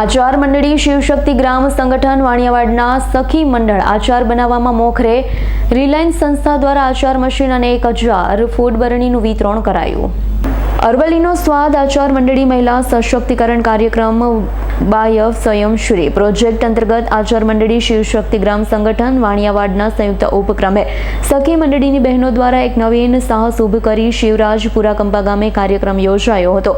આચાર મંડળી શિવશક્તિ ગ્રામ સંગઠન વાણિયાવાડના સખી મંડળ આચાર બનાવવામાં મોખરે. રિલાયન્સ સંસ્થા દ્વારા આચાર મશીન અને એક હજાર ફૂડ બરણીનું વિતરણ કરાયું. અરવલ્લીનો સ્વાદ આચાર મંડળી મહિલા સશક્તિકરણ કાર્યક્રમ બાયફ સ્વયંશ્રી પ્રોજેક્ટ અંતર્ગત આચાર મંડળી શિવશક્તિ ગ્રામ સંગઠન વાણિયાવાડના સંયુક્ત ઉપક્રમે સખી મંડળીની બહેનો દ્વારા એક નવીન સાહસ ઊભું કરી શિવરાજપુરા કંપા ગામે કાર્યક્રમ યોજાયો હતો.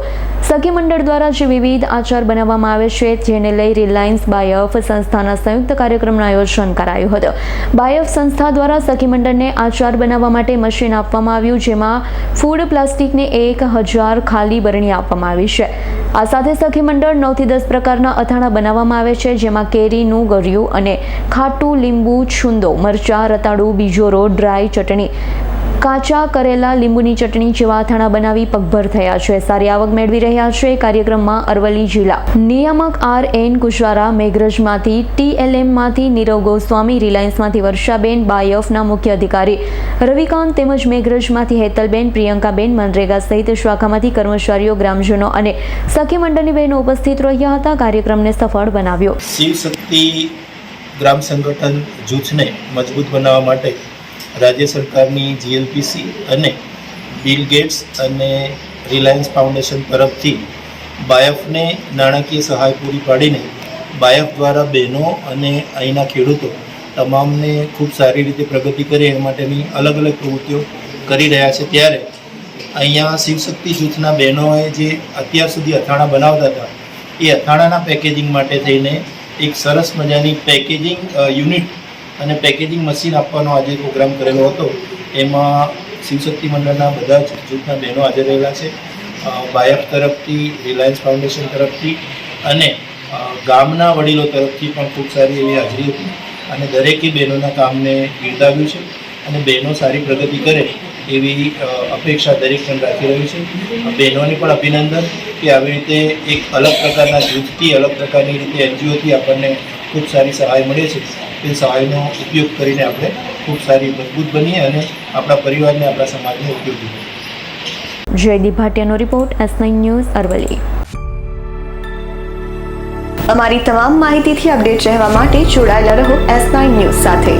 સખી મંડળ દ્વારા જે વિવિધ આચાર બનાવવામાં આવે છે, જેને લઈ રિલાયન્સ બાયફ સંસ્થાના સંયુક્ત કાર્યક્રમનું આયોજન કરાયું હતું. બાયફ સંસ્થા દ્વારા સખી મંડળને આચાર બનાવવા માટે મશીન આપવામાં આવ્યું, જેમાં ફૂડ પ્લાસ્ટિકને એક હજાર ખાલી બરણી આપવામાં આવી છે. આ સાથે સખી મંડળ નવથી દસ પ્રકારના અથાણા બનાવવામાં આવે છે, જેમાં કેરીનું ગળ્યું અને ખાટું લીંબુ, છુંદો, મરચાં, રતાળું બીજોરો ડ્રાય ચટણી કાચા કરેલા લીંબુની ચટણી જેવા અથાણા બનાવી પગભર થયા છે. સારી આવક મેળવી રહ્યા છે. કાર્યક્રમમાં અરવલ્લી જિલ્લા નિયામક આર એન કુશવારા મેઘરજમાંથી ટીએલએમમાંથી નીરવ ગોસ્વામી, રિલાયન્સમાંથી વર્ષાબેન બાયફના મુખ્ય અધિકારી રવિકાંત તેમજ મેઘરજમાંથી હેતલબેન, પ્રિયંકાબેન મનરેગા સહિત શાખામાંથી કર્મચારીઓ, ગ્રામજનો અને સખી મંડળની બહેનો ઉપસ્થિત રહ્યા હતા. કાર્યક્રમને સફળ બનાવ્યો. શિવ શક્તિ ગ્રામ સંગઠન જૂથને મજબૂત બનાવવા માટે રાજ્ય સરકારની જીએલપીસી અને બિલ ગેટ્સ અને રિલાયન્સ ફાઉન્ડેશન તરફથી બાયફને નાણાકીય સહાય પૂરી પાડીને બાયફ દ્વારા બહેનો અને અહીંના ખેડૂતો તમામને ખૂબ સારી રીતે પ્રગતિ કરે એ માટેની અલગ અલગ પ્રવૃત્તિઓ કરી રહ્યા છે. ત્યારે અહીંયા શિવશક્તિ જૂથના બહેનોએ જે અત્યાર સુધી અથાણા બનાવતા હતા, એ અથાણાના પેકેજિંગ માટે થઈને એક સરસ મજાની પેકેજિંગ યુનિટ અને પેકેજિંગ મશીન આપવાનો આજે પ્રોગ્રામ કરેલો હતો. એમાં શિવશક્તિ મંડળના બધા જ જૂથના બહેનો હાજર રહેલા છે. બાયફ તરફથી, રિલાયન્સ ફાઉન્ડેશન તરફથી અને ગામના વડીલો તરફથી પણ ખૂબ સારી એવી હાજરી હતી. અને દરેકે બહેનોના કામને બિરદાવ્યું છે અને બહેનો સારી પ્રગતિ કરે એવી અપેક્ષા દરેક પણ રાખી રહ્યું છે. બહેનોને પણ અભિનંદન કે આવી રીતે એક અલગ પ્રકારના જૂથથી, અલગ પ્રકારની રીતે એનજીઓથી આપણને ખૂબ સારી સહાય મળે છે. એ સહાયનો ઉપયોગ કરીને આપણે ખૂબ સારી મજબૂત બનીએ અને આપણા પરિવારને, આપણા સમાજને ઉપયોગી બનીએ જયદીપ ભાટિયાનો રિપોર્ટ એસ ન્યૂઝ અરવલી અમારી તમામ માહિતીથી અપડેટ રહેવા માટે જોડાયેલા રહો એસ ન્યૂઝ સાથે.